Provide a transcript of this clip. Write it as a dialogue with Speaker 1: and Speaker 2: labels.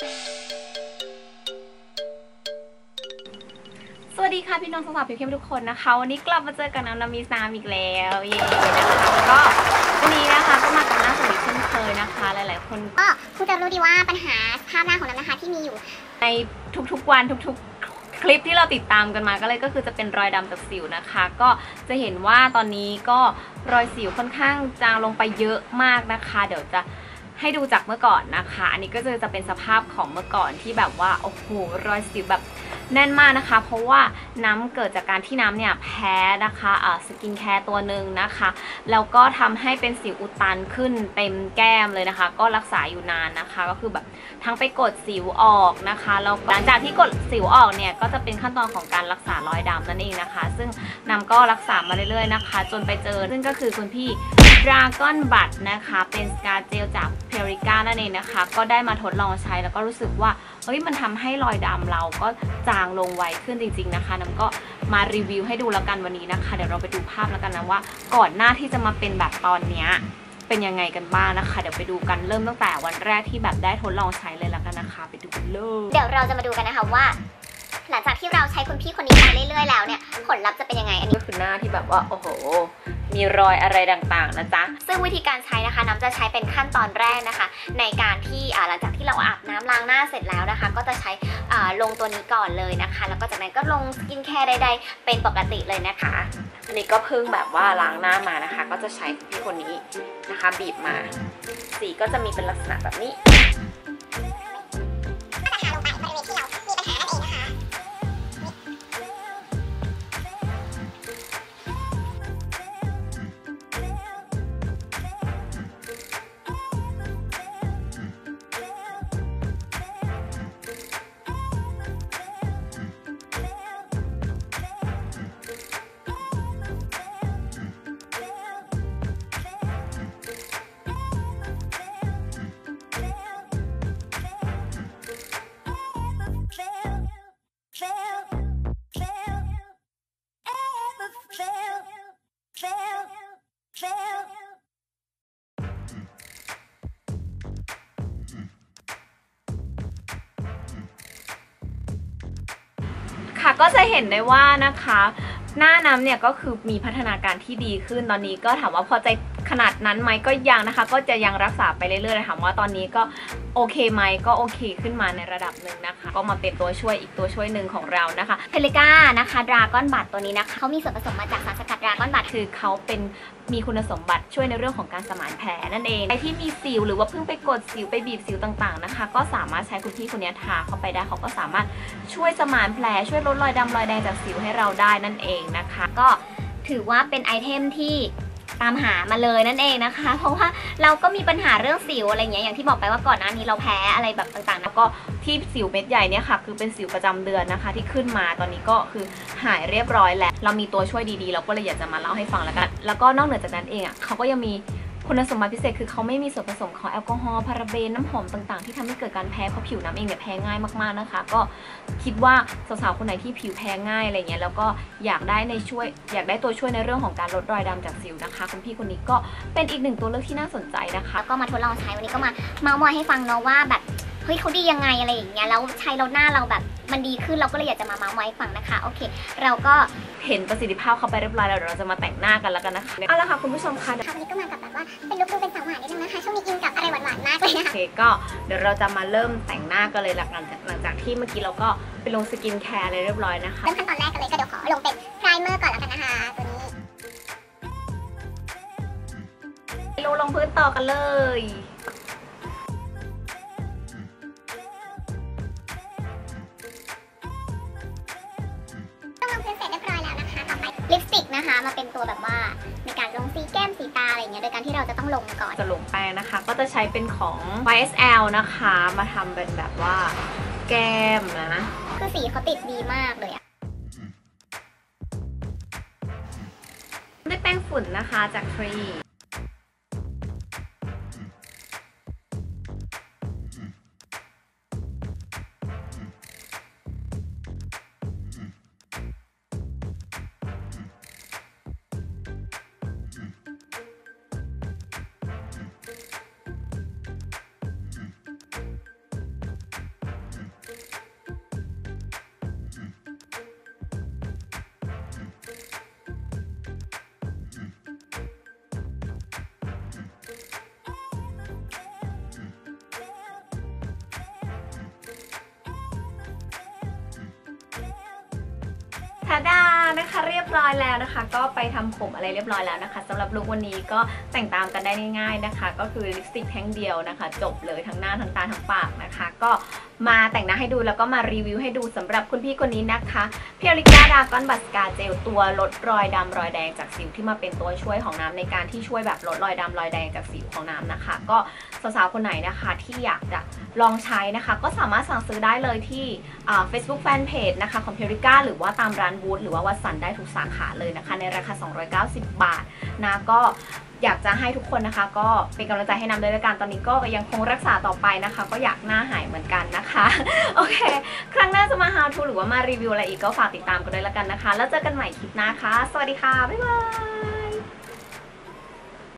Speaker 1: สวัสดีค่ะพี่น้องสาวๆพี่เข้มทุกคนนะคะ วันนี้กลับมาเจอกันน้ำนามีสามอีกแล้วเย้นะคะก็วันนี้นะคะก็มากับหน้าสวยเช่นเคยนะคะ หลายๆ คน
Speaker 2: ก็คุณจะรู้ดีว่าปัญหาภาพหน้าของน้ำนะคะที่มีอยู่
Speaker 1: ในทุกๆวันทุกๆ คลิปที่เราติดตามกันมาก็เลยก็คือจะเป็นรอยดำจากสิวนะคะ ก็จะเห็นว่าตอนนี้ก็รอยสิวค่อนข้างจางลงไปเยอะมากนะคะ เดี๋ยวจะ ให้ดูจากเมื่อก่อนนะคะ อันนี้ก็จะจะเป็นสภาพของเมื่อก่อนที่แบบว่าโอ้โหรอยสิวแบบแน่นมากนะคะ เพราะว่าน้ำเกิดจากการที่น้ำเนี่ยแพ้นะคะอ่าสกินแคร์ตัวหนึ่งนะคะแล้วก็ทำให้เป็นสิวอุดตันขึ้นเต็มแก้มเลยนะคะ ก็รักษาอยู่นานนะคะ ก็คือแบบทั้งไปกดสิวออกนะคะแล้วหลังจากที่กดสิวออกเนี่ยก็จะเป็นขั้นตอนของการรักษารอยดำนั่นเองนะคะ ซึ่งน้ำก็รักษามาเรื่อยๆนะคะ จนไปเจอซึ่งก็คือคุณพี่ Dragon b u d นะคะ เป็นสกาเจลจากเพริก้านั่นเองนะคะ ก็ได้มาทดลองใช้แล้วก็รู้สึกว่า เฮ้ย มันทำให้รอยดำเราก็จางลงไวขึ้นจริง ๆนะคะ น้ำก็มารีวิวให้ดูแล้วกันวันนี้นะคะ เดี๋ยวเราไปดูภาพแล้วกันนะว่า ก่อนหน้าที่จะมาเป็นแบบตอนเนี้ยเป็นยังไงกันบ้างนะคะ เดี๋ยวไปดูกันเริ่มตั้งแต่วันแรกที่แบบได้ทดลองใช้เลยแล้วกันนะคะ ไปดูกันเลย
Speaker 2: เดี๋ยวเราจะมาดูกันนะคะว่า หลังจากที่เราใช้คุณพี่คนนี้ไปเรื่อยๆแล้วเนี่ยผลลัพธ์จะเป็นยังไงอันนี้
Speaker 1: ก็คือหน้าที่แบบว่าโอ้โห มีรอยอะไรต่างๆนะจ๊ะ
Speaker 2: ซึ่งวิธีการใช้นะคะน้ำจะใช้เป็นขั้นตอนแรกนะคะ ในการที่อ่าหลังจากที่เราอาบน้ำล้างหน้าเสร็จแล้วนะคะ ก็จะใช้อ่าลงตัวนี้ก่อนเลยนะคะ แล้วก็จากนั้นก็ลงสกินแคร์ใดๆ เป็นปกติเลยนะคะ
Speaker 1: อันนี้ก็เพิ่งแบบว่าล้างหน้ามานะคะ ก็จะใช้พี่คนนี้นะคะ บีบมา สีก็จะมีเป็นลักษณะแบบนี้
Speaker 2: ค่ะ
Speaker 1: ก็จะเห็นได้ว่านะคะ หน้าน้ำเนี่ยก็คือมีพัฒนาการที่ดีขึ้นตอนนี้ก็ถามว่าพอใจ ขนาดนั้นไหมก็ยังนะคะ ก็จะยังรักษาไปเรื่อยๆถามว่าตอนนี้ก็โอเคไหมก็โอเคขึ้นมาในระดับหนึ่งนะคะ ก็มาเป็นตัวช่วยอีกตัวช่วยหนึ่งของเรานะคะ
Speaker 2: เพลิก้านะคะดราก้อนบัตตัวนี้นะคะเขามีส่วนผสมมาจากสารสกัดดราก้อนบัต
Speaker 1: คือเขาเป็นมีคุณสมบัติช่วยในเรื่องของการสมานแผลนั่นเองใครที่มีสิวหรือว่าเพิ่งไปกดสิวไปบีบสิวต่างๆนะคะ ก็สามารถใช้คุณพี่คนนี้ทาเข้าไปได้เขาก็สามารถช่วยสมานแผลช่วยลดรอยดำรอยแดงจากสิวให้เราได้นั่นเองนะคะ
Speaker 2: ก็ถือว่าเป็นไอเทมที่ ตามหามาเลยนั่นเองนะคะ เพราะว่าเราก็มีปัญหาเรื่องสิวอะไรอย่างเงี้ยอย่างที่บอกไปว่าก่อนหน้านี้เราแพ้อะไรแบบต่างๆ
Speaker 1: แล้วก็ที่สิวเม็ดใหญ่เนี่ยค่ะ คือเป็นสิวประจำเดือนนะคะ ที่ขึ้นมาตอนนี้ก็คือหายเรียบร้อยแล้วเรามีตัวช่วยดีๆ เราก็เลยอยากจะมาเล่าให้ฟังแล้วกัน แล้วก็นอกเหนือจากนั้นเองอะเขาก็ยังมี คุณสมบัติพิเศษคือเขาไม่มีส่วนผสมของแอลกอฮอล์พาราเบนน้ำหอมต่างๆ ที่ทำให้เกิดการแพ้เพราะผิวน้ำเองเนี่ยแพ้ง่ายมากๆนะคะ ก็คิดว่าสาวๆคนไหนที่ผิวแพ้ง่ายอะไรเงี้ยแล้วก็อยากได้ในช่วย อยากได้ตัวช่วยในเรื่องของการลดรอยดำจากสิวนะคะ คุณพี่คนนี้ก็เป็นอีกหนึ่งตัวเลือกที่น่าสนใจนะคะ
Speaker 2: แล้วก็มาทดลองใช้วันนี้ก็มาเมาส์มอยให้ฟังเนาะว่าแบบ ฮ้ยเขาดียังไงอะไรอย่างเงี้ยแล้วใช้แล้วหน้าเราแบบมันดีขึ้นเราก็เลยอยากจะมาเมาส์มอยให้ฟังนะคะ โอเค เราก็
Speaker 1: เห็นประสิทธิภาพเข้าไปเรียบร้อยแล้วเดี๋ยวเราจะมาแต่งหน้ากันแล้วกันนะคะเอาละค่ะคุณผู้ชมคะ
Speaker 2: ค่ะวันนี้ก็มากับแบบว่าเป็นลุคดูเป็นสาวหวานนิดนึงนะคะช่วงนี้อินกับอะไรหวานๆมากเลยนะ
Speaker 1: โอเคก็เดี๋ยวเราจะมาเริ่มแต่งหน้ากันเลยหลังจากหลังจากที่เมื่อกี้เราก็ไปลงสกินแคร์อะไรเรียบร้อยนะคะ
Speaker 2: เริ่มขั้นตอนแรกกันเลยก็เดี๋ยวขอลงเป็นไพรเมอร์ก่อนแล้วกันนะคะตัวนี้
Speaker 1: ลงลงพื้นต่อกันเลย
Speaker 2: นะคะมาเป็นตัวแบบว่าในการลงสีแก้มสีตาอะไรอย่างเงี้ยโดยการที่เราจะต้องลงก่อน
Speaker 1: จะลงแป้งนะคะ ก็จะใช้เป็นของ YSL นะคะ มาทำเป็นแบบว่าแก้มนะ
Speaker 2: คือสีเขาติดดีมากเลยอะ
Speaker 1: ด้วยแป้งฝุ่นนะคะจากทรี ทาดา นะคะเรียบร้อยแล้วนะคะ ก็ไปทำผมอะไรเรียบร้อยแล้วนะคะสำหรับลุควันนี้ก็แต่งตามกันได้ง่ายๆนะคะ ก็คือลิปสติกแท่งเดียวนะคะ จบเลยทั้งหน้าทั้งตาทั้งปากนะคะ ก็มาแต่งหน้าให้ดูแล้วก็มารีวิวให้ดูสำหรับคุณพี่คนนี้นะคะเพียริก้าดากอนบัสกาเจลตัวลดรอยดำรอยแดงจากสิวที่มาเป็นตัวช่วยของน้ำในการที่ช่วยแบบลดรอยดำรอยแดงจากสิวของน้ำนะคะ ก็สาวๆคนไหนนะคะที่อยากจะลองใช้นะคะ ก็สามารถสั่งซื้อได้เลยที่อ่า Facebook Fanpage นะคะของ p พ r i c a หรือว่าตามร้านบูธหรือว่าวัสันได้ทุกสาขาเลยนะคะ ในราคา 290 บาทนะก็อยากจะให้ทุกคนนะคะ ก็เป็นกำลังใจให้นำด้วยละกันตอนนี้ก็ยังคงรักษาต่อไปนะคะ ก็อยากหน้าหายเหมือนกันนะคะ โอเค ครั้งหน้าจะมา how to หรือว่ามารีวิวอะไรอีกก็ฝากติดตามกันด้วยละกันนะคะ แล้วเจอกันใหม่คลิปหน้าค่ะ สวัสดีค่ะ บ๊ายบาย